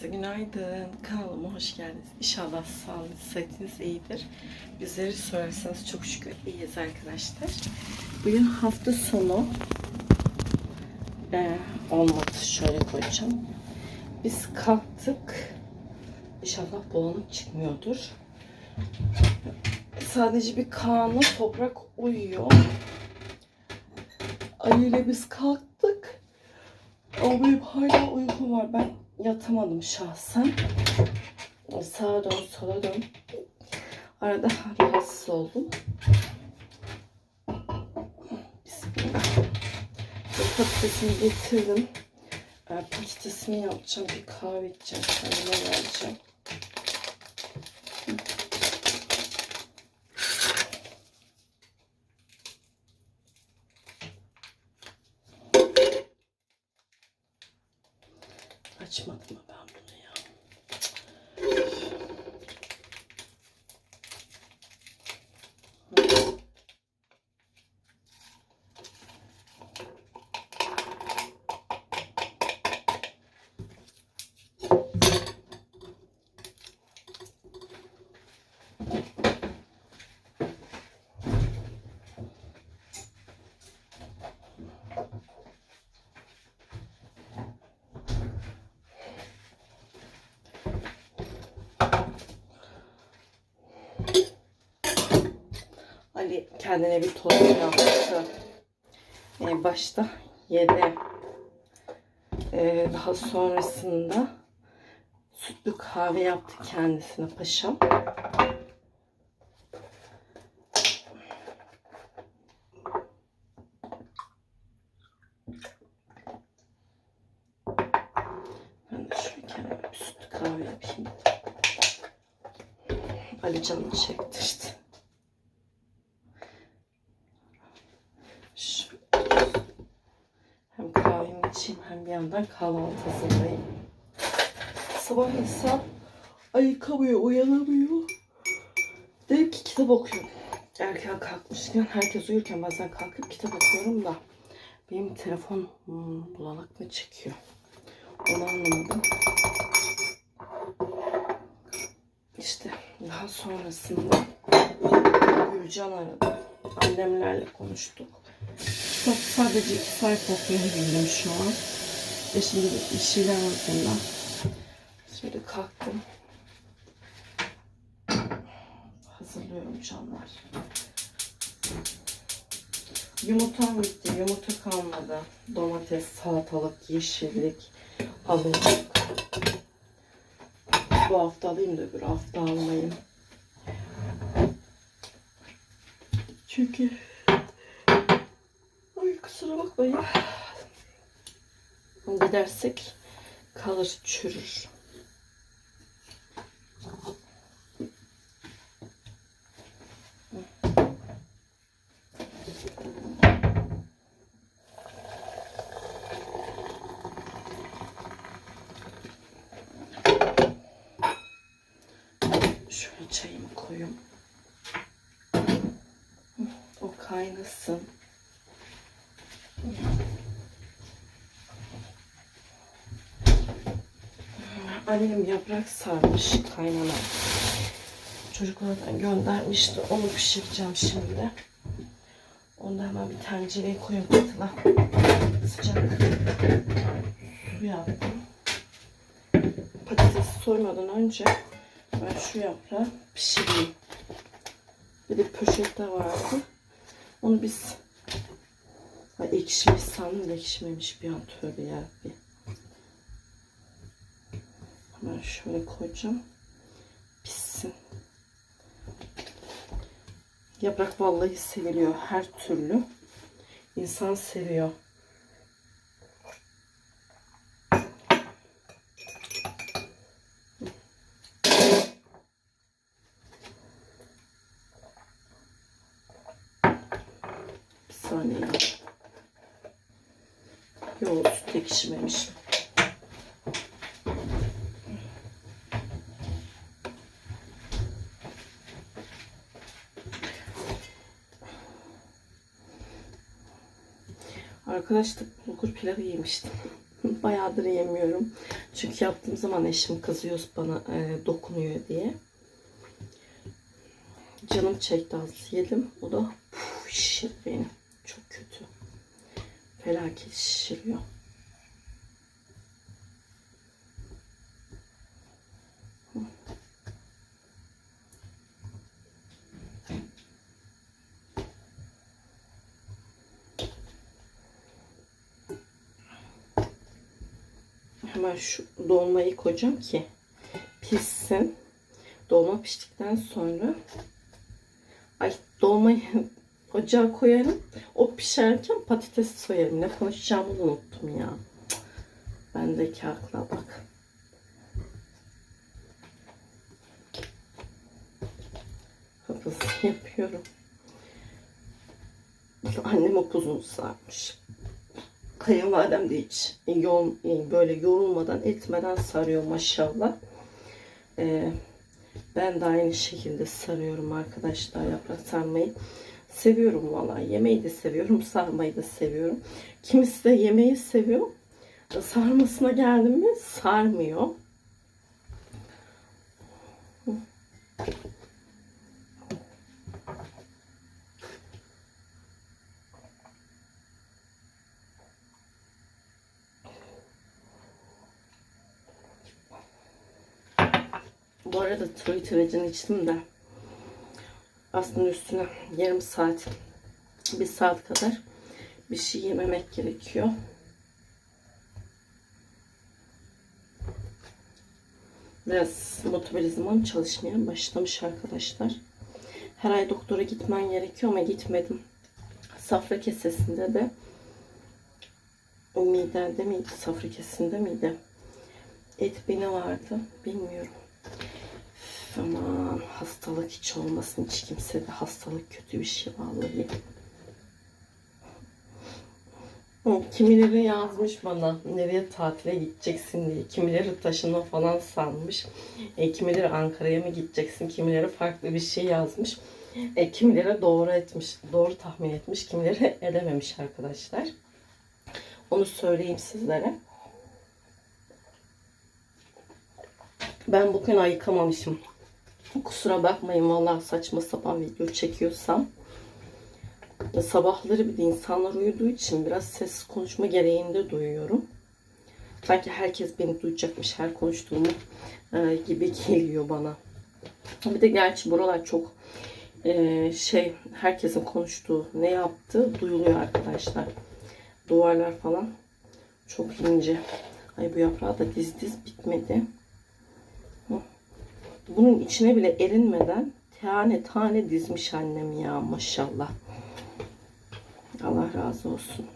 Herkese günaydın. Kanalıma hoş geldiniz. İnşallah sağlığınız, sıhhatiniz iyidir. Bizleri sorarsanız çok şükür iyiyiz arkadaşlar. Bugün hafta sonu ee, olmadı. Şöyle koyacağım. Biz kalktık. İnşallah bulanık çıkmıyordur. Sadece bir Kaan'la toprak uyuyor. Ali ile biz kalktık. Ama benim hala uykum var. Ben yatamadım şahsen. Sağa dön, sola dön. Arada rahatsız oldum. Bismillah. Patatesimi getirdim. Ee, Patatesimi yapacağım. Bir kahve içeceğim. Kendime vereceğim. Açmadım mı ben bunu ya? Ali kendine bir tost yaptı. Ee, başta yedi. Ee, daha sonrasında sütlü kahve yaptı kendisine paşam. Ali canını çekti işte. Yandan kahvaltı hazırlayayım. Sabah insan ayıkamıyor, uyanamıyor. Dedim ki kitap okuyorum. Erken kalkmışken, herkes uyurken bazen kalkıp kitap okuyorum da benim telefon hmm, bulanık mı çekiyor? Onu anlamadım. İşte daha sonrasında Gülcan aradı. Annemlerle konuştuk. Sadece iki sayfa okuyabildim şu an. Ve şimdi bir şeyler arasında. Şimdi kalktım. Hazırlıyorum canlar. Yumurtam bitti. Yumurta kalmadı. Domates, salatalık, yeşillik alacak. Bu hafta alayım da öbür hafta almayayım. Çünkü Ay kusura bakmayın. Gidersek kalır çürür. Şöyle çayımı koyayım. O kaynasın. Annem yaprak sarmış kaynana. Çocuklardan göndermişti. Onu pişireceğim şimdi. Onu hemen bir tencereye koyayım katıla. Sıcak su yaptım. Patatesi soymadan önce ben şu yaprağı pişireyim. Bir de poşette vardı. Onu biz Ay ekşimiş sandım ekşimemiş bir an tövbe yarabbim. Hemen şöyle koyacağım. Pişsin. Yaprak vallahi seviliyor her türlü. İnsan seviyor. Bir saniye. Yok süt ekşimemiş. Arkadaşlar bulgur pilavı yemiştim. bayağıdır yemiyorum. Çünkü yaptığım zaman eşim kızıyor bana e, dokunuyor diye. Canım çekti az yedim. O da puf, şişirdi beni. Çok kötü. Felaket şişiriyor. Hemen şu dolmayı koyacağım ki pişsin. Dolma piştikten sonra ay dolmayı ocağa koyarım. O pişerken patates soyarım. Ne konuşacağımı unuttum ya. Bendeki akla bak. Hızlı yapıyorum. Annem upuzun sarmış. Kayınvalidem de hiç yol, böyle yorulmadan etmeden sarıyor maşallah. Ee, ben de aynı şekilde sarıyorum arkadaşlar yaprak sarmayı. Seviyorum vallahi. Yemeği de seviyorum, sarmayı da seviyorum. Kimisi de yemeği seviyor. Sarmasına geldim mi sarmıyor. Bu arada Twitter içtim de aslında üstüne yarım saat bir saat kadar bir şey yememek gerekiyor. Biraz metabolizmam çalışmaya başlamış arkadaşlar. Her ay doktora gitmen gerekiyor ama gitmedim. Safra kesesinde de o midende miydi? Safra kesesinde miydi? Et beni vardı. Bilmiyorum. Aman hastalık hiç olmasın. Hiç kimse de hastalık kötü bir şey vallahi. Kimileri yazmış bana nereye tatile gideceksin diye. Kimileri taşınma falan sanmış. E, kimileri Ankara'ya mı gideceksin? Kimileri farklı bir şey yazmış. E, kimileri doğru etmiş, doğru tahmin etmiş. Kimileri edememiş arkadaşlar. Onu söyleyeyim sizlere. Ben bugün ayıkamamışım. Kusura bakmayın vallahi saçma sapan video çekiyorsam. Sabahları bir de insanlar uyuduğu için biraz ses konuşma gereğinde duyuyorum. Sanki herkes beni duyacakmış her konuştuğumu e, gibi geliyor bana. Bir de gerçi buralar çok e, şey herkesin konuştuğu ne yaptığı duyuluyor arkadaşlar. Duvarlar falan çok ince. Ay bu yaprağı da diz diz bitmedi. Bunun içine bile erinmeden tane tane dizmiş annem ya maşallah. Allah razı olsun.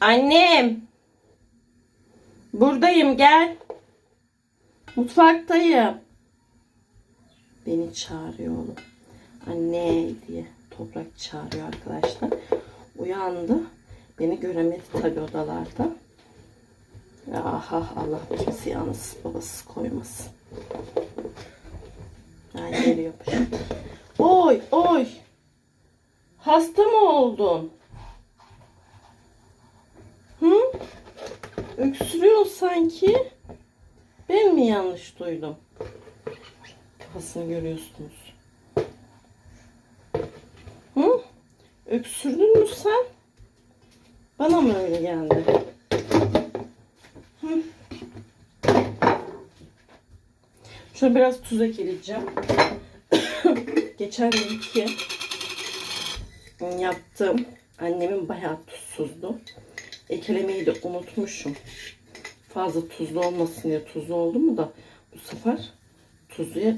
Annem. Buradayım gel. Mutfaktayım. Beni çağırıyor oğlum. Anne diye toprak çağırıyor arkadaşlar. Uyandı. Beni göremedi tabi odalarda. Aha Allah kimse yalnız babası koymasın. Yani geliyor. Oy oy. Hasta mı oldun? Hı? Öksürüyorsun sanki. Ben mi yanlış duydum? Kafasını görüyorsunuz. Hı? Öksürdün mü sen? Bana mı öyle geldi? Hı? Şöyle biraz tuz ekleyeceğim. Geçen günkü yaptığım annemin bayağı tuzsuzdu. Eklemeyi de unutmuşum. Fazla tuzlu olmasın diye tuzlu oldu mu da bu sefer tuzluya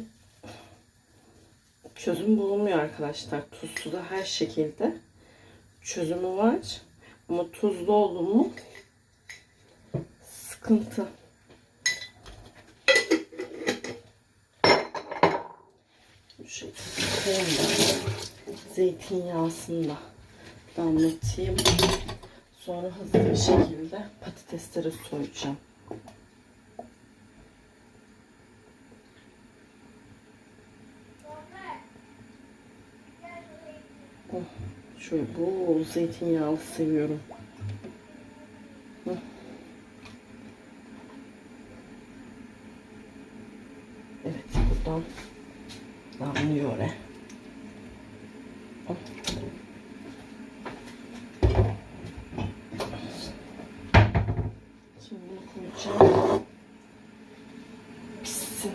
çözüm bulunmuyor arkadaşlar. Tuzsuda her şekilde çözümü var. Ama tuzlu oldu mu sıkıntı. Zeytinyağısını da damlatayım. Sonra hızlı bir şekilde patatesleri soyacağım. Şöyle bol zeytinyağlı seviyorum. Hı. Evet buradan damlıyor. he. Oh. Şimdi bunu koyacağım. Pişsin.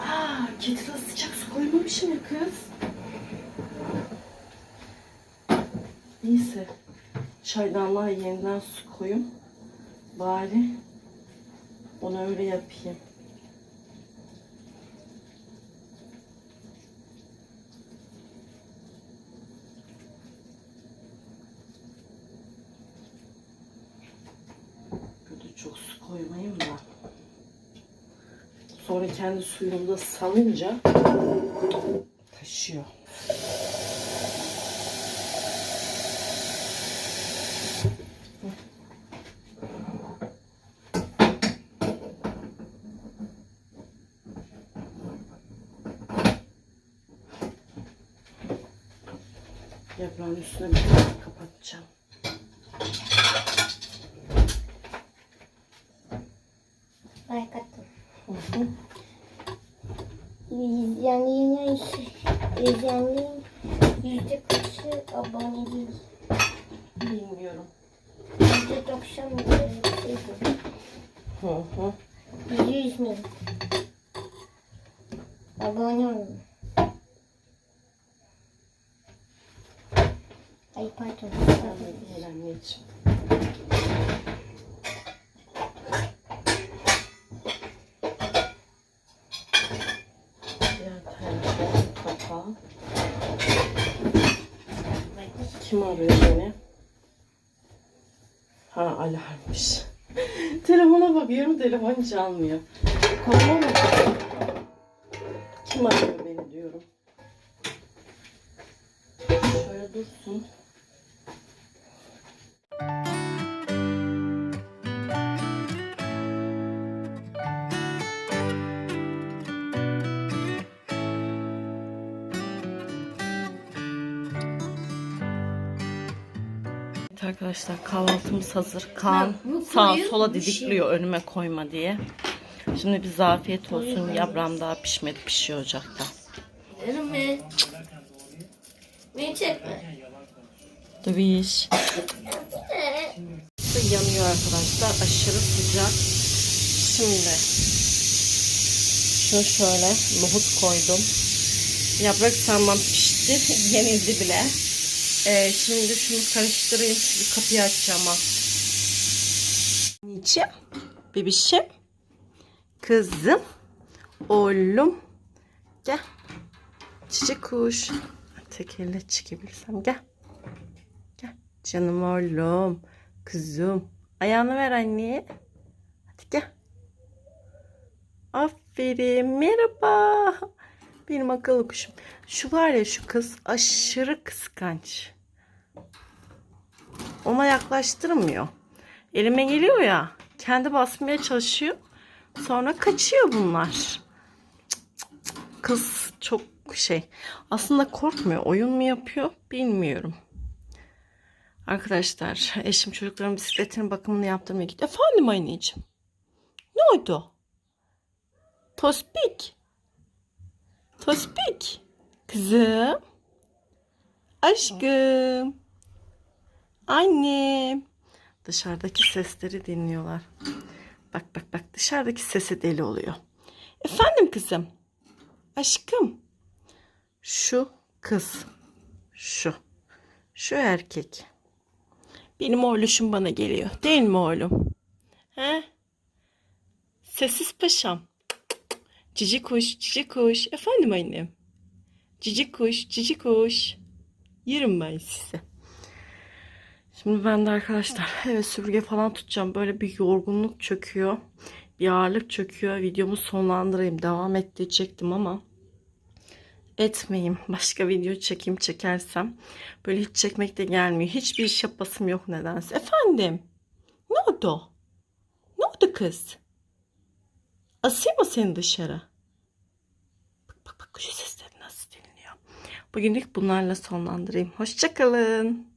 Aa, kettle'a sıcak ya kız. Neyse. Çaydanlığa yeniden su koyayım. Bari onu öyle yapayım. Böyle çok su koymayayım da. Sonra kendi suyunu salınca taşıyor. Yaprağın üstüne bir kapatacağım. Abone değil? Bilmiyorum. Yüzde doksan mı? Hı hı. Yüz mü? Abone olun. Ay pardon. Gel Kim arıyor beni? Ha alarmmış. Telefona bakıyorum telefon çalmıyor. Koluma mı? Kim arıyor beni diyorum. Şöyle dursun. Arkadaşlar kahvaltımız hazır. Kaan sağa sola bir şey- didikliyor önüme koyma diye. Şimdi bize afiyet olsun. Yabram daha pişmedi pişiyor ocakta. Verin mi? Beni çekme. Döviş. Yanıyor arkadaşlar. Aşırı sıcak. Şimdi şunu şöyle nohut koydum. Yaprak sarmam pişti. Yenildi bile. Ee, şimdi şunu karıştırayım. Şimdi kapıyı açacağım. ha. Niçin? Bebişim. Kızım. Oğlum. Gel. Çiçek kuş. Tek elle çekebilirsem gel. Gel. Canım oğlum. Kızım. Ayağını ver anneye. Hadi gel. Aferin. Merhaba. Benim akıllı kuşum. Şu var ya şu kız aşırı kıskanç. Ona yaklaştırmıyor. Elime geliyor ya. Kendi basmaya çalışıyor. Sonra kaçıyor bunlar. Kız çok şey. Aslında korkmuyor. Oyun mu yapıyor bilmiyorum. Arkadaşlar eşim çocukların bisikletinin bakımını yaptırmaya gitti. Efendim anneciğim. Ne oldu? Tospik. Tospik. Kızım. Aşkım. Annem. Dışarıdaki sesleri dinliyorlar. Bak bak bak dışarıdaki sese deli oluyor. Efendim kızım. Aşkım. Şu kız. Şu. Şu erkek. Benim oğluşum bana geliyor. Değil mi oğlum? He? Sessiz paşam. Cici kuş, cici kuş. Efendim annem. Cici kuş, cici kuş. Yerim ben size. Şimdi ben de arkadaşlar eve süpürge falan tutacağım. Böyle bir yorgunluk çöküyor. bir ağırlık çöküyor. Videomu sonlandırayım. Devam ettirecektim ama etmeyeyim. Başka video çekeyim çekersem. Böyle hiç çekmek de gelmiyor. Hiçbir iş yapasım yok nedense. Efendim? Ne oldu? Ne oldu kız? Asayım mı seni dışarı? Bak bak bak şu sesleri nasıl dinliyor. Bugünlük bunlarla sonlandırayım. Hoşçakalın.